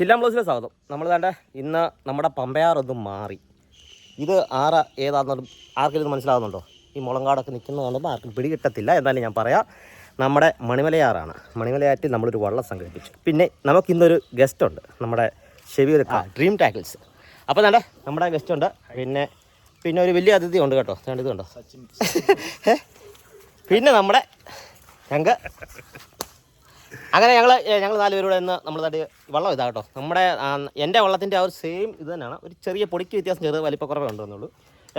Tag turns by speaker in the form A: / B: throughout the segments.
A: ചില്ലാം ബ്ലൗസിലെ സ്വാഗതം. നമ്മൾ വേണ്ട ഇന്ന് നമ്മുടെ പമ്പയാറൊന്ന് മാറി. ഇത് ആറ് ഏതാണെന്നും ആർക്കും ഇത് മനസ്സിലാകുന്നുണ്ടോ ഈ മുളങ്കാടൊക്കെ നിൽക്കുന്നത് കാണുമ്പോൾ ആർക്കും പിടികിട്ടത്തില്ല എന്നാലും ഞാൻ പറയാം. നമ്മുടെ മണിമലയാറാണ്. മണിമലയാറ്റിൽ നമ്മളൊരു വള്ളം സംഘടിപ്പിച്ചു. പിന്നെ നമുക്കിന്നൊരു ഗസ്റ്റ് ഉണ്ട് നമ്മുടെ ഷെവീർ ഡ്രീം ടാക്കിൾസ് അപ്പോൾ വേണ്ട നമ്മുടെ ഗസ്റ്റ് ഉണ്ട്. പിന്നെ പിന്നെ ഒരു വലിയ അതിഥി ഉണ്ട് കേട്ടോ. കണ്ടോ? പിന്നെ നമ്മുടെ ഞങ്ങൾക്ക് അങ്ങനെ ഞങ്ങൾ ഞങ്ങൾ നാല് പേരുടെ ഇന്ന് നമ്മൾ തട്ടി വെള്ളം ഇതാ കേട്ടോ. നമ്മുടെ എന്റെ വെള്ളത്തിന്റെ ആ ഒരു സെയിം ഇത് തന്നെയാണ്. ഒരു ചെറിയ പൊടിക്ക് വ്യത്യാസം ചെറിയ വലിപ്പക്കുറവേ ഉണ്ടെന്നുള്ളൂ.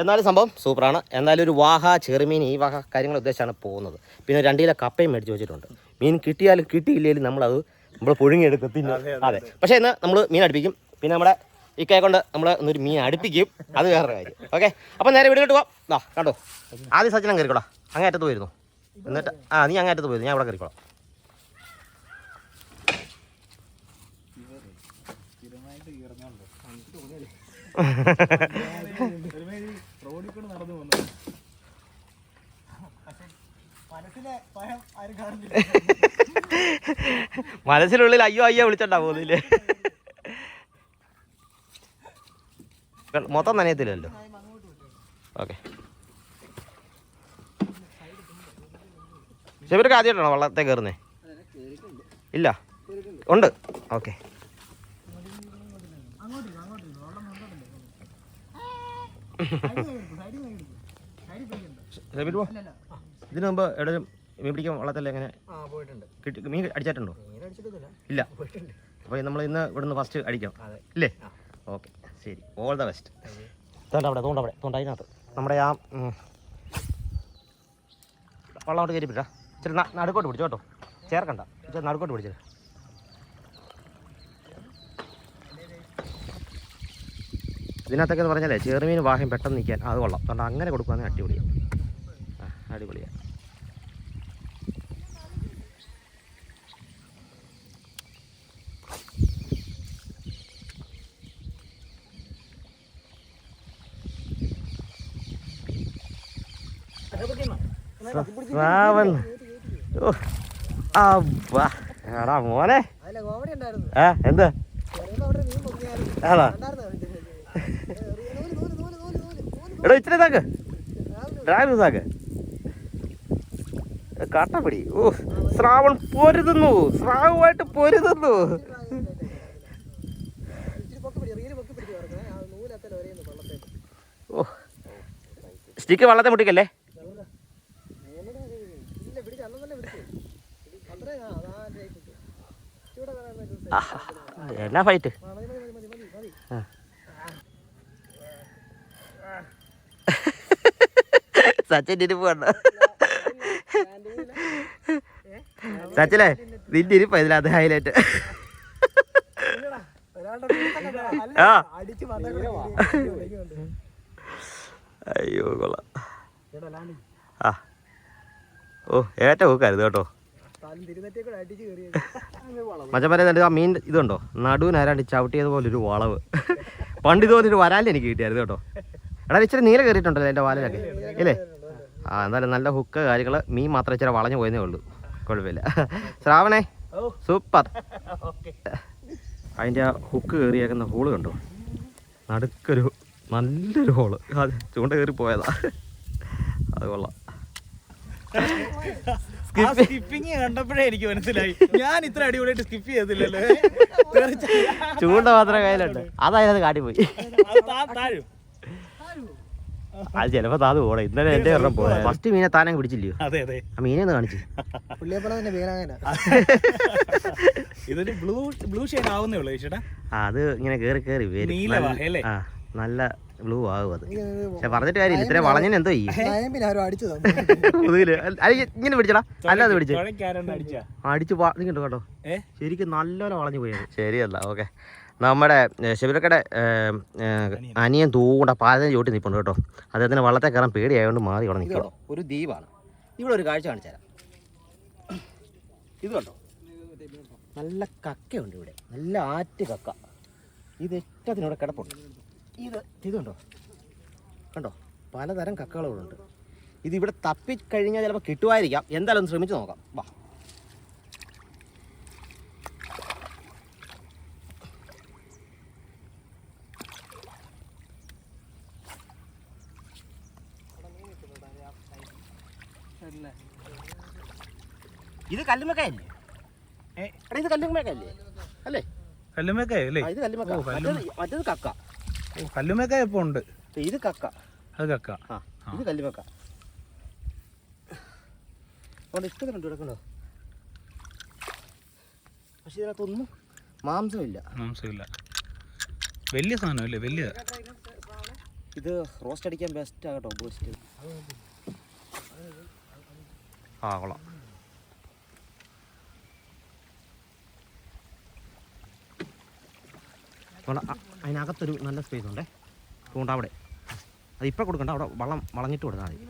A: എന്നാലും സംഭവം സൂപ്പറാണ്. എന്നാലും ഒരു വാഹ ചെറുമീൻ ഈ വാഹ കാര്യങ്ങൾ ഉദ്ദേശിച്ചാണ് പോകുന്നത്. പിന്നെ രണ്ട് കിലോ കപ്പയും മേടിച്ച് വെച്ചിട്ടുണ്ട്. മീൻ കിട്ടിയാലും കിട്ടിയില്ലെങ്കിലും നമ്മളത് നമ്മൾ പുഴുങ്ങിയെടുക്കും. തിന്നും അതെ പക്ഷേ ഇന്ന് നമ്മൾ മീൻ അടുപ്പിക്കും. പിന്നെ നമ്മുടെ ഇക്കയെ കൊണ്ട് നമ്മൾ ഒന്നൊരു മീൻ അടുപ്പിക്കും. അത് വേറൊരു കാര്യം. ഓക്കെ? അപ്പം നേരെ വീട്ടിലോട്ട് പോവാം. ആ കണ്ടോ? ആദ്യം സച്ചിനം കയറിക്കോളാം അങ്ങേറ്റത്ത് പോയിരുന്നു. എന്നിട്ട് ആ നീ അങ്ങേറ്റത്ത് പോയിരുന്നു. ഞാൻ അവിടെ കയറിക്കോളാം. മനസ്സിനുള്ളിൽ അയ്യോ അയ്യോ വിളിച്ചോണ്ടാ പോകുന്നില്ലേ മൊത്തം നനയത്തില്ലല്ലോ. ഓക്കെ. ശിവരൊക്കെ ആദ്യമായിട്ടാണോ വള്ളത്തെ കയറുന്നേ ഇല്ല. ഉണ്ട്. ഓക്കെ. ഇതിനു മുമ്പ് എവിടെയും മീൻ പിടിക്കാൻ വള്ളത്തല്ലേ എങ്ങനെ? കിട്ടി മീൻ അടിച്ചിട്ടുണ്ടോ ഇല്ല. അപ്പോൾ നമ്മൾ ഇന്ന് ഇവിടുന്ന് ഫസ്റ്റ് അടിക്കാം. ഇല്ലേ? ഓക്കെ. ശരി. ഓൾ ദ ബെസ്റ്റ് തോണ്ട അവിടെ തോണ്ട അവിടെ തോണ്ട അതിനകത്ത്. നമ്മുടെ ആ വള്ളം കൊണ്ട് കയറി പിടിച്ചാ ഇച്ചിരി നടുക്കോട്ട് പിടിച്ചോ കേട്ടോ. ചേർക്കണ്ട. ഇച്ചിരി നടുക്കോട്ട് പിടിച്ചത് ഇതിനകത്തൊക്കെ എന്ന് പറഞ്ഞാലേ ചെറുമീൻ വാഹ്യം പെട്ടെന്ന് നിൽക്കാൻ അത് കൊള്ളാം. അതുകൊണ്ട് അങ്ങനെ കൊടുക്കുകയാണെങ്കിൽ അടിപൊളിയാണ് ആ അടിപൊളിയാണ് ശ്രാവൺ ഓ അബ്ബാ. എടാ മോനെ. ആ എന്താ? ആണോ
B: ഉണ്ടായിരുന്നോ നൂൽ നൂൽ നൂൽ നൂൽ നൂൽ നൂൽ
A: എടോ ഇച്ചിരി താക്ക്. ഡ്രാഗ് താക്ക്. കാട്ടപ്പടി ഓ ശ്രാവൺ പൊരുതുന്നു. ശ്രാവുമായിട്ട് പൊരുതുന്നു.
B: ഓ. പൊക്കി വള്ളത്തെ മുട്ടിക്കല്ലേ? എന്നാ പിടിച്ച് കിടക്കണേ ആ നൂലത്തല വരെയുന്നു വള്ളത്തേക്ക്
A: ഓ സ്റ്റിക്ക് വള്ളത്തെ മുട്ടിക്കല്ലേ
B: ഇല്ല പിടിച്ച് അന്ന് തന്നെ പിടിച്ചു അത്രയും ആ അതാ ജയിച്ചു ചൂടെ വരാൻ പറ്റും
A: ആഹാ, എന്നാ ഫൈറ്റ്
B: ആ മതി മതി മതി മതി മതി
A: ആ. സച്ചിൻ ഇരിപ്പ് സച്ചിനെ നിന്റെ ഇരിപ്പ് ഇതിനകത്ത് ഹൈലൈറ്റ് ആ. അയ്യോ കൊള്ളാം. ആ. ഓ ഏറ്റ ഹൂക്കായിരുന്നു കേട്ടോ. എന്നിട്ട് ആ മീൻ ഇതുണ്ടോ? നടുവിനാരാണ്ട് ചവിട്ടിയത് പോലെ ഒരു വളവ്. പണ്ട് ഇതുപോലെ ഒരു വരാലിൽ കിട്ടിയായിരുന്നു കേട്ടോ. എടാ ഇച്ചിരി നീല കയറിയിട്ടുണ്ടല്ലോ എന്റെ വാലിലൊക്കെ. ഇല്ലേ? ആ എന്തായാലും നല്ല ഹുക്ക് കാര്യങ്ങൾ മീൻ മാത്രം ഇച്ചിരി വളഞ്ഞു പോയതേ ഉള്ളൂ. കുഴപ്പമില്ല. ശ്രാവണേ സൂപ്പർ. അതിന്റെ ആ ഹുക്ക് കയറിയേക്കുന്ന ഹോൾ കണ്ടോ? നടുക്കൊരു നല്ലൊരു ഹോൾ അത് ചൂണ്ട കയറി പോയതാ. അത് കൊള്ളാം.
B: കണ്ടപ്പോഴേ എനിക്ക് മനസ്സിലായി. ഞാൻ ഇത്ര അടിപൊളിയായിട്ട് സ്കിപ്പ് ചെയ്തില്ലല്ലോ.
A: ചൂണ്ട മാത്രമേ കയ്യിലുണ്ട്. അതായത് കാട്ടിപ്പോയി.
B: താഴും.
A: അത് ചിലപ്പോ താത് പോടെ ഇന്നലെ എന്റെ ഒരെണ്ണം പോയ ഫസ്റ്റ് മീനെ താനങ്ങ് പിടിച്ചില്ലയോ?
B: അതെ അതെ.
A: ആ മീനെ ഒന്ന് കാണിച്ചു.
B: ഇതൊരു ബ്ലൂ ബ്ലൂ ഷെയ്ഡ് ആവുന്നേ ഉള്ളൂ ചേട്ടാ.
A: ആ അത് ഇങ്ങനെ കേറി കേറി വരും. നല്ല- നല്ല ബ്ലൂ ആകും അത്. പക്ഷെ പറഞ്ഞിട്ട് കാര്യമില്ല. ഇത്ര വളഞ്ഞതിന് എന്തോ ചെയ്യും. ഇങ്ങനെ പിടിച്ചടാ. അല്ലാതെ അത്
B: പിടിച്ചു അടിച്ചാ.
A: അടിച്ച് വാങ്ങിണ്ടോ കേട്ടോ. ശരിക്കും നല്ലോണം വളഞ്ഞു പോയത് ശരിയല്ല ഓക്കെ. നമ്മുടെ ശബരിക്കടെ അനിയൻ തൂണ്ട പാലത്തിന് ചോട്ടി നിൽപ്പുണ്ട് കേട്ടോ. അദ്ദേഹത്തിന് വള്ളത്തെ കയറാൻ പേടിയായതുകൊണ്ട് മാറി ഇവിടെ നിൽക്കണം ഒരു ദ്വീപാണ്. ഇവിടെ ഒരു കാഴ്ച കാണിച്ചു തരാം. ഇത് കണ്ടോ നല്ല കക്കയുണ്ട് ഇവിടെ. നല്ല ആറ്റ് കക്ക. ഇത് ഇഷ്ടത്തിന് ഇവിടെ കിടപ്പുണ്ട്. ഇത് ഇത് കണ്ടോ? പലതരം കക്കകളും ഉണ്ട്. ഇത് ഇവിടെ തപ്പിക്കഴിഞ്ഞാൽ ചിലപ്പോൾ കിട്ടുമായിരിക്കാം. എന്തായാലും ഒന്ന് ശ്രമിച്ചു നോക്കാം. വാ. കല്ലുമക്കയല്ലേ
C: ഏ?
A: എടാ ഇത് കല്ലുമക്കയല്ലേ അല്ലേ?
C: കല്ലുമേക്കായ അല്ലേ
A: ആ, ഇത് കല്ലുമക്ക
C: ഓ, കല്ലുമ്മ.
A: മറ്റേത് മറ്റേത് കക്ക.
C: ഓ കല്ലുമേക്കായ ഇപ്പോൾ ഉണ്ട്.
A: ഇത് കക്ക.
C: അത് കക്ക.
A: ആ. ഇത് കല്ലുമക്ക ഇഷ്ടം കണ്ടു കിടക്കണോ പക്ഷെ ഇതിനകത്തൊന്നും മാംസമില്ല.
C: മാംസമില്ല. വലിയ സാധനം അല്ലേ വലിയ
A: ഇത് റോസ്റ്റ് അടിക്കാൻ ബെസ്റ്റ് ആകട്ടോ ബെസ്റ്റ് ആ കൊള്ളാം. അതുകൊണ്ട് അതിനകത്തൊരു നല്ല സ്പേസ് ഉണ്ടേ. അതുകൊണ്ട് അവിടെ. അത് ഇപ്പം കൊടുക്കണ്ട അവിടെ വളം വളഞ്ഞിട്ട് കൊടുത്താൽ മതി.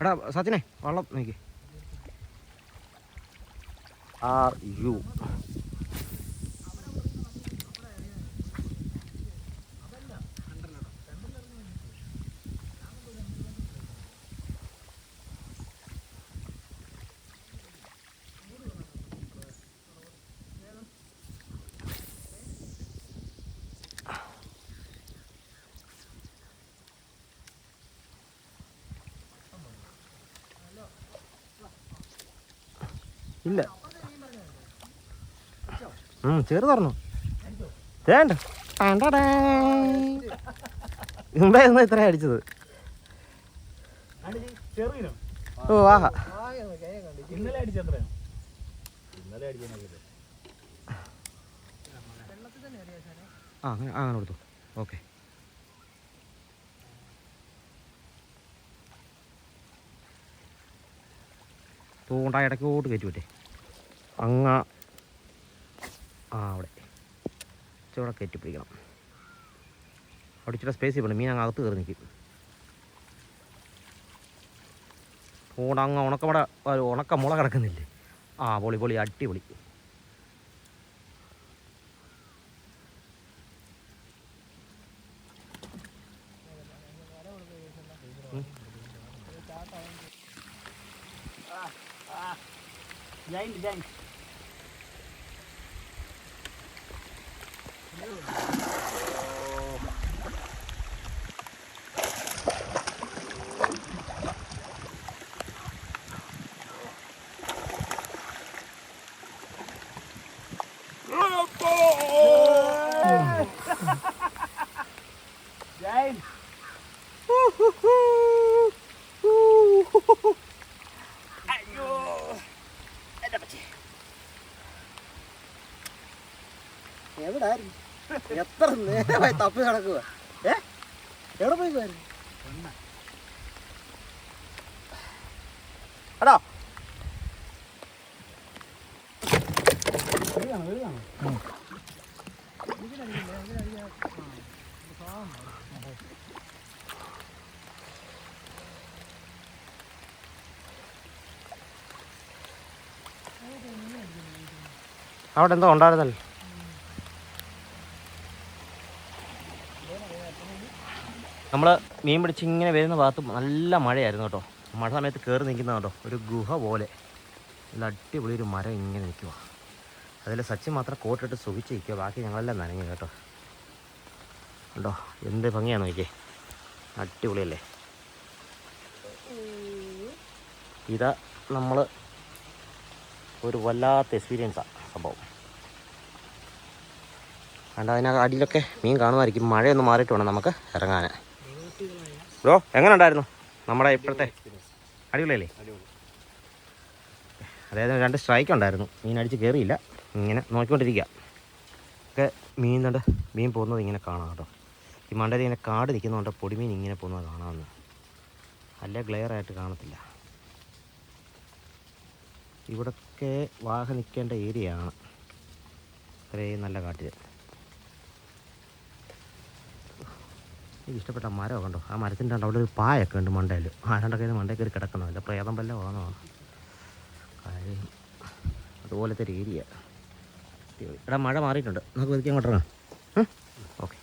A: എടാ സച്ചിനെ വള്ളം നോക്കി. ആർ യു ചെറു തുറന്നു വേണ്ട എന്തായിരുന്നു ഇത്ര അടിച്ചത്. ഓ ആഹ്
C: ഇന്നലെ അടിച്ചത്രയോ ഇന്നലെ
A: ആ അങ്ങനെ അങ്ങനെ കൊടുത്തു. ഓക്കെ. തൂണ്ട ഇടയ്ക്കോട്ട് കയറ്റി പറ്റേ അങ്ങ ആ അവിടെ. ചുവടെ കയറ്റി പിടിക്കണം. അവിടെ ഇച്ചിരി സ്പേസ് ചെയ്യണം മീൻ അങ്ങ് അകത്ത് കയറി നിൽക്കും തൂണ്ട അങ്ങ് ഉണക്കമട ഉണക്ക മുള കിടക്കുന്നില്ലേ? ആ പൊളി പൊളി അടിപൊളി.
B: എവിടായിരുന്നു Ugh. തപ്പി നടക്കുക ഏ? എവിടെ പോയി പോയിരുന്നു
A: എടാ. അവിടെ എന്തോ ഉണ്ടായിരുന്നല്ലോ. നമ്മൾ മീൻ പിടിച്ച് ഇങ്ങനെ വരുന്ന ഭാഗത്ത് നല്ല മഴയായിരുന്നു കേട്ടോ. മഴ സമയത്ത് കയറി നിൽക്കുന്ന കേട്ടോ ഒരു ഗുഹ പോലെ. നല്ല അടിപൊളി ഒരു മരം ഇങ്ങനെ നിൽക്കുക അതിൽ സച്ചിൻ മാത്രം കോട്ടിട്ട് സുഖിച്ച് നിൽക്കുക ബാക്കി ഞങ്ങളെല്ലാം നനഞ്ഞു കേട്ടോ. കണ്ടോ? എന്ത് ഭംഗിയാണ് നോക്കിയേ. അടിപൊളിയല്ലേ? ഇതാ നമ്മൾ ഒരു വല്ലാത്ത എക്സ്പീരിയൻസാണ് സംഭവം. കണ്ട? അതിനകത്ത് അടിയിലൊക്കെ മീൻ കാണുമായിരിക്കും. മഴയൊന്ന് മാറിയിട്ട് വേണം നമുക്ക് ഇറങ്ങാൻ ബ്രോ എങ്ങനെ ഉണ്ടായിരുന്നു നമ്മുടെ ഇപ്പോഴത്തെ അടിപൊളിയല്ലേ? അതായത് രണ്ട് സ്ട്രൈക്ക് ഉണ്ടായിരുന്നു. മീൻ അടിച്ച് കയറിയില്ല ഇങ്ങനെ നോക്കിക്കൊണ്ടിരിക്കുക ഒക്കെ മീൻ കണ്ട് മീൻ പോകുന്നത് ഇങ്ങനെ കാണാം കേട്ടോ. ഈ മണ്ടയിൽ ഇങ്ങനെ കാട് നിൽക്കുന്നതുകൊണ്ട് പൊടിമീൻ ഇങ്ങനെ പോകുന്നത് കാണാമെന്ന്. അല്ല ഗ്ലെയർ ആയിട്ട് കാണത്തില്ല. ഇവിടൊക്കെ വാഹ നിൽക്കേണ്ട ഏരിയയാണ് അത്രയും നല്ല കാട്ടിൽ എനിക്ക് ഇഷ്ടപ്പെട്ട മരമൊക്കെ ഉണ്ടോ ആ മരത്തിന്റെ അവിടെ ഒരു പായൊക്കെ ഉണ്ട് മണ്ടയിൽ ആരാണ്ടൊക്കെ മണ്ടയിൽ കയറി കിടക്കണോ. അല്ല പ്രേതം വല്ല വന്നതാണ് കാര്യം അതുപോലത്തെ ഒരു ഏരിയ. എടാ മഴ മാറിയിട്ടുണ്ട്. നമുക്ക് ഒതുക്കി അങ്ങോട്ട് ഓക്കെ.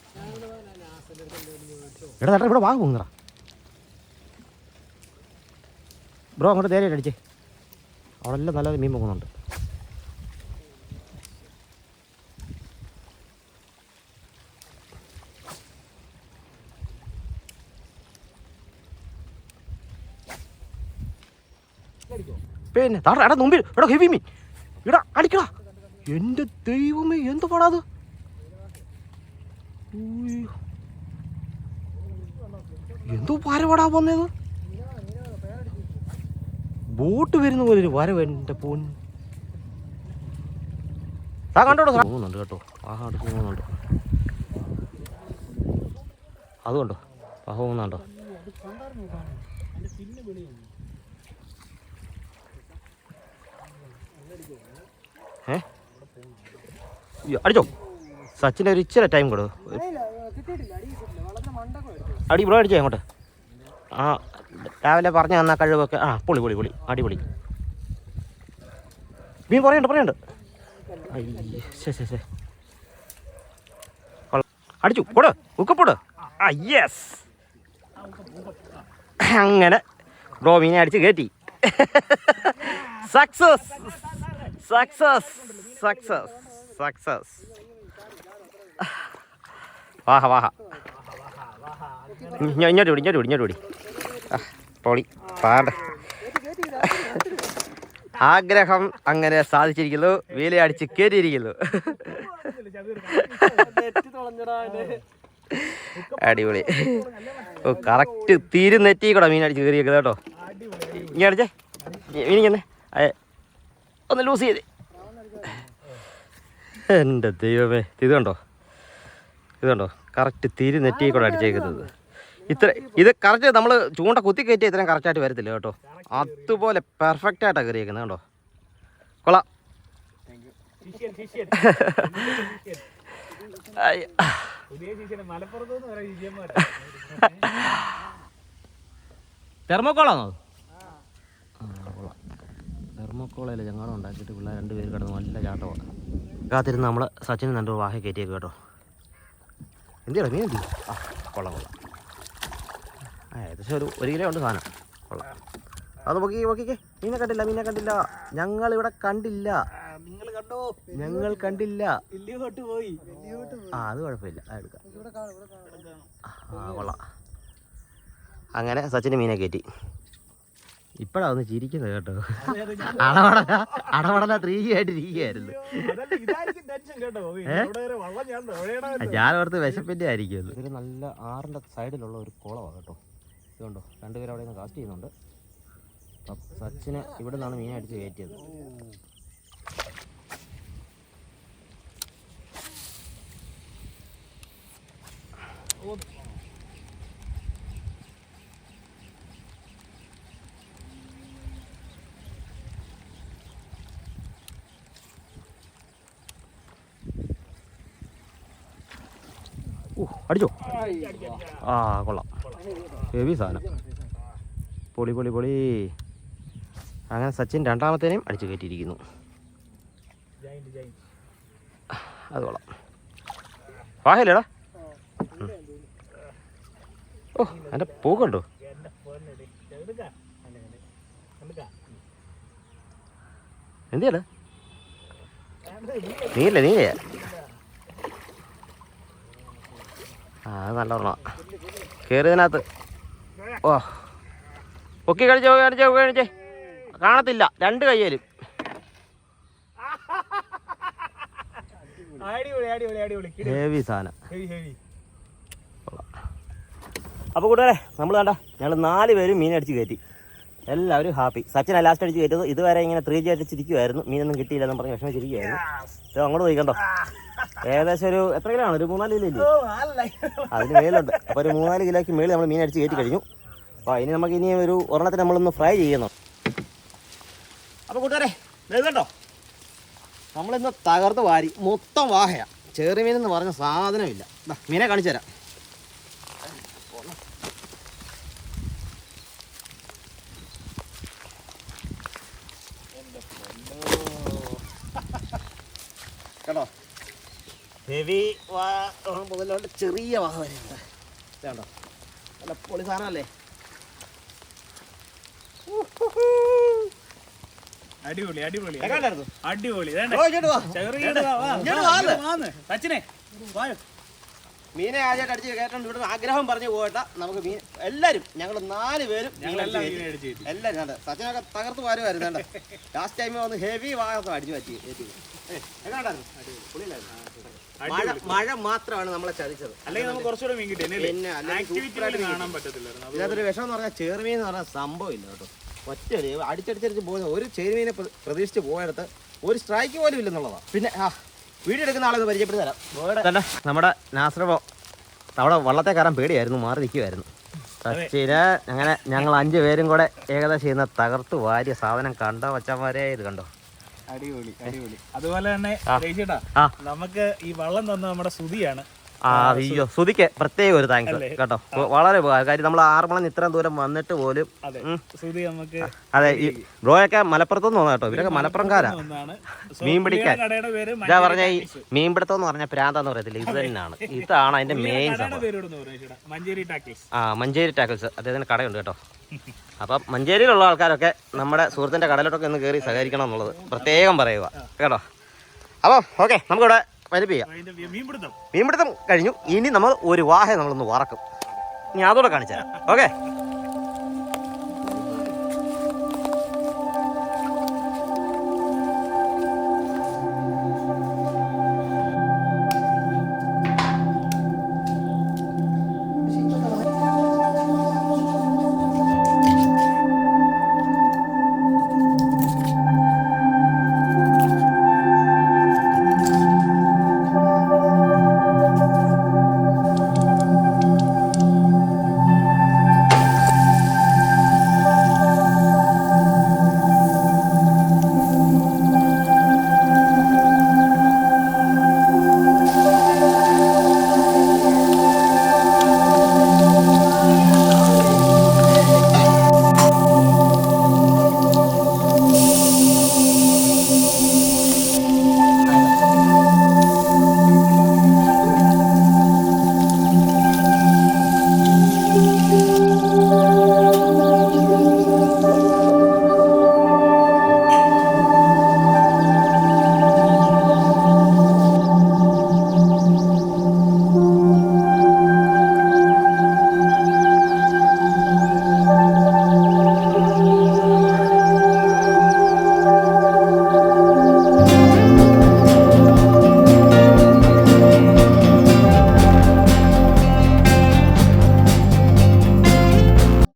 A: എടാ ചേട്ടാ ഇവിടെ വാങ്ങും നിറ ബ്രോ അങ്ങോട്ട് നേരെ അടിച്ചേ. അവിടെ എല്ലാം നല്ല മീൻ പൊങ്ങുന്നുണ്ട്. പിന്നെ താടാ എടാ മുമ്പിൽ. എടാ ഹെവി മീൻ എടാ അടിക്കടാ. എന്റെ ദൈവമേ എന്ത് പാടാ എന്തോ വരവടാ വന്നത്? ബോട്ട് വരുന്ന പോലെ ഒരു വരവ് എന്റെ പോൻ. ആ കണ്ടോട്ടോ പോകുന്നുണ്ട് കേട്ടോ. ആഹാ അടുത്ത് പോകുന്നുണ്ട്. അതുകൊണ്ടോ ആ പോകുന്നുണ്ടോ ഏ അയ്യോ, അടിച്ചോ. സച്ചിന്റെ ഒരു ഇച്ചിരി ടൈം കൊടു.
B: അടി
A: ഇവിടെ അടിച്ചോ അങ്ങോട്ട്. ആ രാവിലെ പറഞ്ഞു തന്ന കഴിവൊക്കെ. ആ പൊളി പൊളി പൊളി. അടിപൊളി. മീൻ പറയണ്ട ശ്ശെ, ശ്ശെ, ശ്ശെ. കൊള്ള- അടിച്ചു പോട്. ഉക്കപ്പോട് ആ യെസ് അങ്ങനെ ബ്രോ മീനെ അടിച്ച് കയറ്റി സക്സസ് സക്സസ് സക്സസ് സക്സസ് വാഹ വാഹ. ഇങ്ങ- ഇങ്ങോട്ട് വിടി ഇങ്ങോട്ട് വിടി ഇങ്ങോട്ട് പൊളി പാണ്ട ആഗ്രഹം അങ്ങനെ സാധിച്ചിരിക്കുന്നു. വീലയടിച്ച് കയറ്റിയിരിക്കുന്നു
B: നെറ്റ്
A: അടിപൊളി. ഓ കറക്റ്റ് തീരും നെറ്റി കൂടെ മീനടിച്ച് കയറിയേക്കുന്നത് കേട്ടോ. ഇങ്ങനെ അടിച്ചേ. മീനിങ്ങനെ ഒന്ന് ലൂസ് ചെയ്തേ. എന്റെ ദൈവമേ. ഇത് കണ്ടോ? ഇത് കണ്ടോ? കറക്റ്റ് തിരി നെറ്റി കൂടെ അടിച്ചേക്കുന്നത്. ഇത്ര ഇത് കറക്റ്റ് നമ്മൾ ചൂണ്ട കുത്തി കയറ്റി ഇത്രയും കറക്റ്റായിട്ട് വരത്തില്ല കേട്ടോ? അതുപോലെ പെർഫെക്റ്റ് ആയിട്ടാണ് കയറിയേക്കുന്നത് കേട്ടോ കൊള്ളാം.
C: ശിഷ്യൻ ശിഷ്യൻ
A: അയ്യ.
C: പുതിയ ശിഷ്യന് മലപ്പുറത്ത് നിന്ന് വരെ ശിഷ്യന്മാരാ
A: തെർമോക്കോളാണോ അത് തെർമോക്കോളയിൽ ഞങ്ങളും ഉണ്ടാക്കിയിട്ട് പിള്ളേർ രണ്ടുപേര് കിടന്ന് നല്ല ചാട്ടമാണ്. കാത്തിരുന്ന് നമ്മൾ സച്ചിൻ നല്ല വാഹ കയറ്റിയേക്ക് കേട്ടോ. എന്തിയാ മീൻ എന്തി? ആ കൊള്ളാം കൊള്ളാം. ആ ഏകദേശം ഒരു ഒരു കിലോ ഉണ്ട് സാധനം. കൊള്ളാം. അത് നോക്കി നോക്കിക്കേ മീനെ കണ്ടില്ല മീനെ കണ്ടില്ല. ഞങ്ങൾ ഇവിടെ കണ്ടില്ല.
B: നിങ്ങൾ കണ്ടോ
A: ഞങ്ങൾ കണ്ടില്ല.
B: പോയി
A: ആ അത് കുഴപ്പമില്ല. എടുക്കാം. ആ കൊള്ളാം. അങ്ങനെ സച്ചിന് മീനെ കയറ്റി. ഇപ്പോഴാണ് ഒന്ന് ചിരിക്കുന്നത് കേട്ടോ. അടവടല അടവടല ത്രീ ആയിട്ടിരിക്കുകയായിരുന്നു
C: ഞാൻ
A: ഓർത്ത് വിശപ്പിന്റെ ആയിരിക്കും ഇതൊരു നല്ല ആറിന്റെ സൈഡിലുള്ള ഒരു കുളമാണ് കേട്ടോ. ഇതുണ്ടോ രണ്ടുപേരും അവിടെ നിന്ന് കാസ്റ്റ് ചെയ്യുന്നുണ്ട്. അപ്പം സച്ചിന് ഇവിടെ നിന്നാണ് മീൻ അടിച്ച് കയറ്റിയത്. ഓ അടിച്ചോ? ആ കൊള്ളാം. ഹെവി സാധനം. പൊളി പൊളി പൊളി. അങ്ങനെ സച്ചിൻ രണ്ടാമത്തേനെയും അടിച്ചു കയറ്റിയിരിക്കുന്നു. അത് കൊള്ളാം. വാഹലേടാ ഓ എന്റെ പൂക്കുണ്ടോ
C: എന്റെ
A: നീല നീലയാ ആ അത് നല്ല ഓർമ്മ. കയറിയതിനകത്ത് ഓ. പൊക്കി കഴിച്ചോ കഴിച്ചോ കഴിച്ചേ കാണത്തില്ല രണ്ട് കയ്യേലും. ഹെവി സാധനം. അപ്പോൾ കൂട്ടുകാരെ നമ്മൾ കണ്ട ഞങ്ങൾ നാല് പേരും മീൻ അടിച്ച് കയറ്റി. എല്ലാവരും ഹാപ്പി. സച്ചിൻ ലാസ്റ്റ് അടിച്ച് കയറ്റത് ഇതുവരെ ഇങ്ങനെ ത്രീ ജി അടിച്ചിരിക്കുമായിരുന്നു മീനൊന്നും കിട്ടിയില്ലെന്ന് പറഞ്ഞ് വിഷമിച്ചിരിക്കുകയായിരുന്നു ഇത് അങ്ങോട്ട് പോയിക്കണ്ടോ കണ്ടോ? ഏകദേശം ഒരു എത്ര കിലോ ആണ്? ഒരു മൂന്നാൽ കിലോ ഇല്ലേ? അതിന് മേലുണ്ട്. അപ്പോൾ ഒരു മൂന്നാൽ കിലോയ്ക്ക് മേളിൽ നമ്മൾ മീൻ അടിച്ച് കയറ്റി കഴിഞ്ഞു. അപ്പോൾ ഇനി നമുക്ക് ഇനി ഒരു ഒരെണ്ണത്തിന് നമ്മളൊന്ന് ഫ്രൈ ചെയ്യണം. അപ്പോൾ കൂട്ടുകാരെ കണ്ടോ? നമ്മളിന്ന് തകർത്ത് വാരി. മൊത്തം വാഹയാണ് ചെറിയ എന്ന് പറഞ്ഞ സാധനമില്ല. മീനെ കാണിച്ചു തരാം കേട്ടോ ഹെവി വാ മുതലോട്ട് ചെറിയ വാഹ വരുന്നുണ്ട്. കേട്ടോ നല്ല പൊളി സാധനമല്ലേ?
C: അടിപൊളി അടിപൊളി. അടിപൊളി. സച്ചിനെ
A: മീനെ ആദ്യമായിട്ട് അടിച്ച് കേട്ടോണ്ട് ഇവിടെ ആഗ്രഹം പറഞ്ഞു പോകട്ടെ. നമുക്ക് മീൻ എല്ലാവരും ഞങ്ങൾ നാല് പേരും. എല്ലാവരും അതെ. സച്ചിനൊക്കെ തകർത്ത് പോരുമായിരുന്നു ലാസ്റ്റ് ടൈമിൽ വന്ന് ഹെവി വാഹനം അടിച്ചു പറ്റി മഴ മഴ മാത്രമാണ് നമ്മളെ ചതിച്ചത്.
C: അല്ലെങ്കിൽ നമുക്ക് കുറച്ചുകൂടെ മീൻ കിട്ടി
A: പിന്നെ അല്ലെങ്കിൽ
C: കാണാൻ പറ്റത്തില്ലായിരുന്നു. അത്
A: ഇതിനകത്തൊരു വിഷം എന്ന് പറഞ്ഞാൽ ചെറുമീൻ എന്ന് പറഞ്ഞാൽ സംഭവം ഇല്ല കേട്ടോ. ഒറ്റ അടിച്ചടിച്ചടിച്ച് പോകുന്ന ഒരു ചെറുമീനെ പ്ര- പ്രതീക്ഷിച്ച് പോയടത്ത് ഒരു സ്ട്രൈക്ക് പോലും ഇല്ലെന്നുള്ളതാണ് പിന്നെ ആ വീഡിയോ എടുക്കുന്ന ആളെ പരിചയപ്പെടുത്തി തരാം നമ്മുടെ നാസറബോ അവിടെ വള്ളത്തെ കയറാൻ പേടിയായിരുന്നു മാറി നിൽക്കുമായിരുന്നു സച്ചിന് അങ്ങനെ ഞങ്ങൾ അഞ്ച് പേരും കൂടെ ഏകദേശം ചെയ്യുന്ന തകർത്ത് വാരിയ സാധനം കണ്ടോ വച്ചന്മാരെ ഇത് കണ്ടോ?
C: അടിപൊളി അടിപൊളി. അതുപോലെ തന്നെ
A: ചേച്ചിട്ടാ
C: നമുക്ക് ഈ വള്ളം തന്ന നമ്മുടെ സുതിയാണ്
A: ആ അയ്യോ സുതിക്ക് പ്രത്യേക ഒരു താങ്ക്സ് കേട്ടോ. വളരെ കാര്യം നമ്മൾ ആറുമണി ഇത്രയും ദൂരം വന്നിട്ട് പോലും
C: അതെ.
A: ഈ ബ്രോയൊക്കെ മലപ്പുറത്തുനിന്ന് നിന്ന് കേട്ടോ ഇവരൊക്കെ മലപ്പുറംകാരാ. മീൻ പിടിക്കാൻ. ഇതാ പറഞ്ഞ ഈ മീൻപിടുത്തം എന്ന് പറഞ്ഞ പ്രാന്താന്ന് പറയത്തില്ല? ഇത് തന്നെയാണ്. ഇതാണ് അതിന്റെ മെയിൻ ആ മഞ്ചേരി ടാക്കിൾസ് അദ്ദേഹത്തിന് കടയുണ്ട് കേട്ടോ. അപ്പം മഞ്ചേരിയിലുള്ള ആൾക്കാരൊക്കെ നമ്മുടെ സുഹൃത്തിന്റെ കടയിലോട്ടൊക്കെ ഒന്ന് കയറി സഹകരിക്കണം എന്നുള്ളത് പ്രത്യേകം പറയുക. കേട്ടോ. അപ്പം ഓക്കെ നമുക്കിവിടെ വലിപ്പ് ചെയ്യാം
C: അതിന്റെ
A: മീൻപിടുത്തം. കഴിഞ്ഞു. ഇനി നമ്മൾ ഒരു വാഹ നമ്മളൊന്ന് വറക്കും. ഇനി അതോടെ കാണിച്ചു തരാം ഓക്കെ?